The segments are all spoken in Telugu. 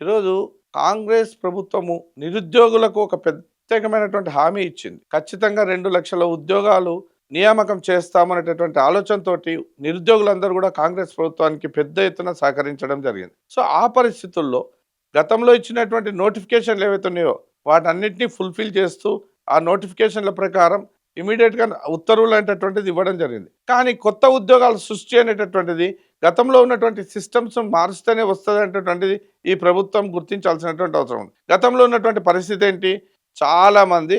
ఈరోజు కాంగ్రెస్ ప్రభుత్వము నిరుద్యోగులకు ఒక ప్రత్యేకమైనటువంటి హామీ ఇచ్చింది. ఖచ్చితంగా రెండు లక్షల ఉద్యోగాలు నియామకం చేస్తామనేటటువంటి ఆలోచనతోటి నిరుద్యోగులందరూ కూడా కాంగ్రెస్ ప్రభుత్వానికి పెద్ద ఎత్తున సహకరించడం జరిగింది. సో ఆ పరిస్థితుల్లో గతంలో ఇచ్చినటువంటి నోటిఫికేషన్లు ఏవైతే ఉన్నాయో వాటన్నిటిని ఫుల్ఫిల్ చేస్తూ ఆ నోటిఫికేషన్ల ప్రకారం ఇమీడియట్గా ఉత్తర్వులు అనేటటువంటిది ఇవ్వడం జరిగింది. కానీ కొత్త ఉద్యోగాలు సృష్టి అనేటటువంటిది గతంలో ఉన్నటువంటి సిస్టమ్స్ మారుస్తూనే వస్తుంది అనేటటువంటిది ఈ ప్రభుత్వం గుర్తించాల్సినటువంటి అవసరం ఉంది. గతంలో ఉన్నటువంటి పరిస్థితి ఏంటి? చాలా మంది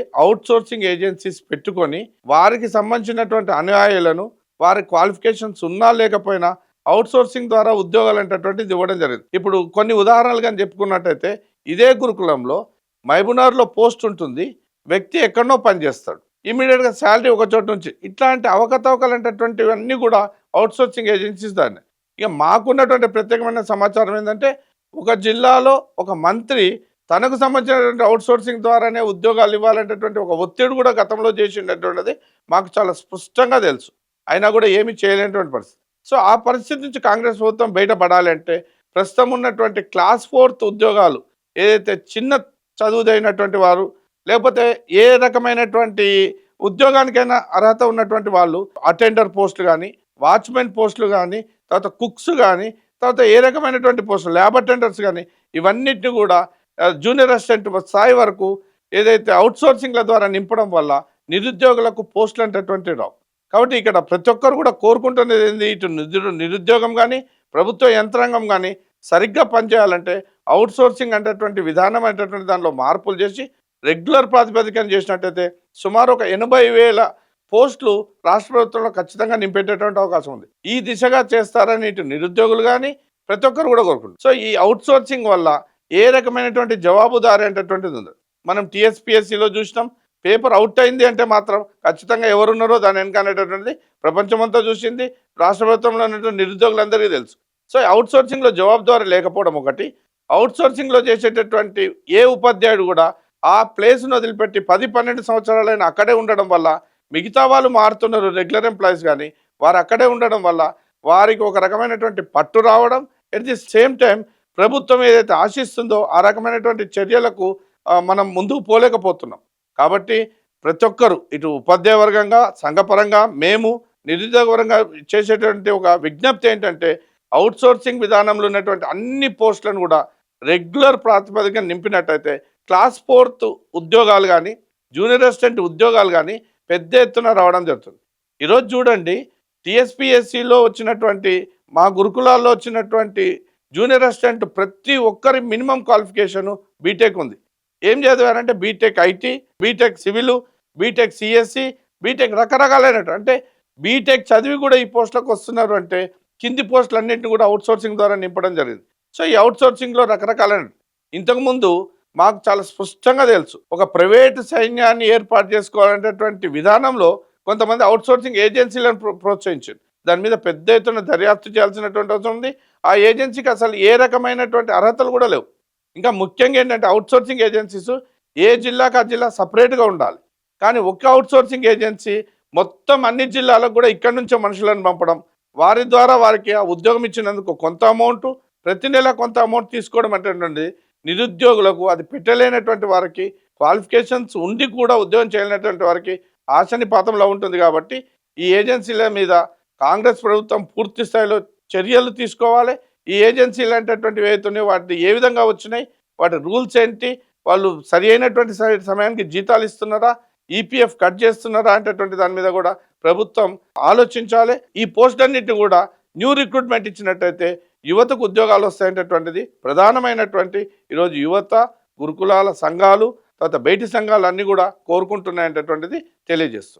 ఏజెన్సీస్ పెట్టుకొని వారికి సంబంధించినటువంటి అనుయాయులను వారి క్వాలిఫికేషన్స్ ఉన్నా లేకపోయినా అవుట్సోర్సింగ్ ద్వారా ఉద్యోగాలు అనేటటువంటిది ఇవ్వడం జరిగింది. ఇప్పుడు కొన్ని ఉదాహరణలు కానీ చెప్పుకున్నట్టయితే ఇదే గురుకులంలో మైబునార్లో పోస్ట్ ఉంటుంది. వ్యక్తి ఎక్కడనో పనిచేస్తాడు ఇమీడియట్గా శాలరీ ఒక చోటు నుంచి. ఇట్లాంటి అవకతవకలు అనేటటువంటివన్నీ కూడా అవుట్సోర్సింగ్ ఏజెన్సీస్ దాన్ని ఇక మాకున్నటువంటి ప్రత్యేకమైన సమాచారం ఏంటంటే ఒక జిల్లాలో ఒక మంత్రి తనకు సంబంధించినటువంటి అవుట్సోర్సింగ్ ద్వారానే ఉద్యోగాలు ఇవ్వాలనేటువంటి ఒక ఒత్తిడి కూడా గతంలో చేసిండటువంటిది మాకు చాలా స్పష్టంగా తెలుసు. అయినా కూడా ఏమీ చేయలేనటువంటి పరిస్థితి. సో ఆ పరిస్థితి నుంచి కాంగ్రెస్ ప్రభుత్వం బయటపడాలంటే ప్రస్తుతం ఉన్నటువంటి క్లాస్ ఫోర్త్ ఉద్యోగాలు ఏదైతే చిన్న చదువుదైనటువంటి వారు లేకపోతే ఏ రకమైనటువంటి ఉద్యోగానికైనా అర్హత ఉన్నటువంటి వాళ్ళు అటెండర్ పోస్ట్ కానీ వాచ్మెన్ పోస్టులు కానీ తర్వాత కుక్స్ కానీ తర్వాత ఏ రకమైనటువంటి పోస్టులు ల్యాబ్ అటెండర్స్ కానీ ఇవన్నిటిని కూడా జూనియర్ అసిస్టెంట్ స్థాయి వరకు ఏదైతే అవుట్సోర్సింగ్ల ద్వారా నింపడం వల్ల నిరుద్యోగులకు పోస్టులు అనేటటువంటి రావు. కాబట్టి ఇక్కడ ప్రతి ఒక్కరు కూడా కోరుకుంటున్నది ఏంది? ఇటు నిరుద్యోగం కానీ ప్రభుత్వ యంత్రాంగం కానీ సరిగ్గా పనిచేయాలంటే అవుట్సోర్సింగ్ సోర్సింగ్ విధానం అనేటటువంటి దానిలో మార్పులు చేసి రెగ్యులర్ ప్రాతిపదికన చేసినట్టయితే సుమారు ఒక ఎనభై వేల పోస్టులు రాష్ట్ర ప్రభుత్వంలో ఖచ్చితంగా నింపేటటువంటి అవకాశం ఉంది. ఈ దిశగా చేస్తారని ఇటు నిరుద్యోగులు కానీ ప్రతి ఒక్కరు కూడా కోరుకుంటారు సో ఈ అవుట్ సోర్సింగ్ వల్ల ఏ రకమైనటువంటి జవాబుదారి అనేటటువంటిది ఉంది మనం టీఎస్పీఎస్సీలో చూసినాం పేపర్ అవుట్ అయింది అంటే మాత్రం ఖచ్చితంగా ఎవరున్నారో దాని వెనక అనేటటువంటిది ప్రపంచమంతా చూసింది రాష్ట్ర ప్రభుత్వంలో ఉన్నటువంటి నిరుద్యోగులందరికీ తెలుసు. సో అవుట్ సోర్సింగ్లో జవాబుదారి లేకపోవడం ఒకటి. అవుట్ సోర్సింగ్లో చేసేటటువంటి ఏ ఉపాధ్యాయుడు కూడా ఆ ప్లేస్ను వదిలిపెట్టి పది పన్నెండు సంవత్సరాలైన అక్కడే ఉండడం వల్ల మిగతా వాళ్ళు మారుతున్నారు రెగ్యులర్ ఎంప్లాయీస్ కానీ వారు అక్కడే ఉండడం వల్ల వారికి ఒక రకమైనటువంటి పట్టు రావడం ఎట్ ది సేమ్ టైం ప్రభుత్వం ఏదైతే ఆశిస్తుందో ఆ రకమైనటువంటి చర్యలకు మనం ముందుకు పోలేకపోతున్నాం. కాబట్టి ప్రతి ఒక్కరు ఇటు ఉపాధ్యాయ వర్గంగా సంఘపరంగా మేము నిరుద్యోగ పరంగా చేసేటువంటి ఒక విజ్ఞప్తి ఏంటంటే అవుట్సోర్సింగ్ విధానంలో ఉన్నటువంటి అన్ని పోస్టులను కూడా రెగ్యులర్ ప్రాతిపదికన నింపినట్టయితే క్లాస్ ఫోర్త్ ఉద్యోగాలు కానీ జూనియర్ అసిస్టెంట్ ఉద్యోగాలు కానీ పెద్ద ఎత్తున రావడం జరుగుతుంది. ఈరోజు చూడండి టీఎస్పిఎస్సిలో వచ్చినటువంటి మా గురుకులాల్లో వచ్చినటువంటి జూనియర్ అసిస్టెంట్ ప్రతి ఒక్కరి మినిమం క్వాలిఫికేషను బీటెక్ ఉంది. ఏం చదివారంటే BTech IT BTech civil BTech CSC BTech రకరకాలైనట్టు అంటే బీటెక్ చదివి కూడా ఈ పోస్టులకు వస్తున్నారు అంటే కింది పోస్టులు అన్నింటిని కూడా అవుట్ సోర్సింగ్ ద్వారా నింపడం జరిగింది. సో ఈ అవుట్ సోర్సింగ్లో రకరకాలైన ఇంతకుముందు మాకు చాలా స్పష్టంగా తెలుసు. ఒక ప్రైవేటు సైన్యాన్ని ఏర్పాటు చేసుకోవాలనేటటువంటి విధానంలో కొంతమంది అవుట్సోర్సింగ్ ఏజెన్సీలను ప్రో- ప్రోత్సహించారు. దాని మీద పెద్ద ఎత్తున దర్యాప్తు చేయాల్సినటువంటి అవసరం ఉంది. ఆ ఏజెన్సీకి అసలు ఏ రకమైనటువంటి అర్హతలు కూడా లేవు. ఇంకా ముఖ్యంగా ఏంటంటే అవుట్సోర్సింగ్ ఏజెన్సీస్ ఏ జిల్లాకు ఆ జిల్లా సపరేట్గా ఉండాలి. కానీ ఒక్క అవుట్సోర్సింగ్ ఏజెన్సీ మొత్తం అన్ని జిల్లాలకు కూడా ఇక్కడి నుంచే మనుషులను పంపడం వారి ద్వారా వారికి ఆ ఉద్యోగం ఇచ్చినందుకు కొంత అమౌంట్ ప్రతి నెల కొంత అమౌంట్ తీసుకోవడం అంటే నిరుద్యోగులకు అది పెట్టలేనటువంటి వారికి క్వాలిఫికేషన్స్ ఉండి కూడా ఉద్యోగం చేయలేనటువంటి వారికి ఆశని పాతంలో ఉంటుంది కాబట్టి ఈ ఏజెన్సీల మీద కాంగ్రెస్ ప్రభుత్వం పూర్తి స్థాయిలో చర్యలు తీసుకోవాలి. ఈ ఏజెన్సీలు అనేటటువంటివి ఏవైతున్నాయో వాటి ఏ విధంగా వచ్చినాయి వాటి రూల్స్ ఏంటి వాళ్ళు సరి అయినటువంటి సమయానికి జీతాలు ఇస్తున్నారా ఈపీఎఫ్ కట్ చేస్తున్నారా అనేటటువంటి దాని మీద కూడా ప్రభుత్వం ఆలోచించాలి. ఈ పోస్ట్ అన్నిటిని కూడా న్యూ రిక్రూట్మెంట్ ఇచ్చినట్టయితే యువతకు ఉద్యోగాలు వస్తాయనేటటువంటిది ప్రధానమైనటువంటి ఈరోజు యువత గురుకులాల సంఘాలు తర్వాత బయటి సంఘాలు అన్నీ కూడా కోరుకుంటున్నాయనేటటువంటిది తెలియజేస్తుంది.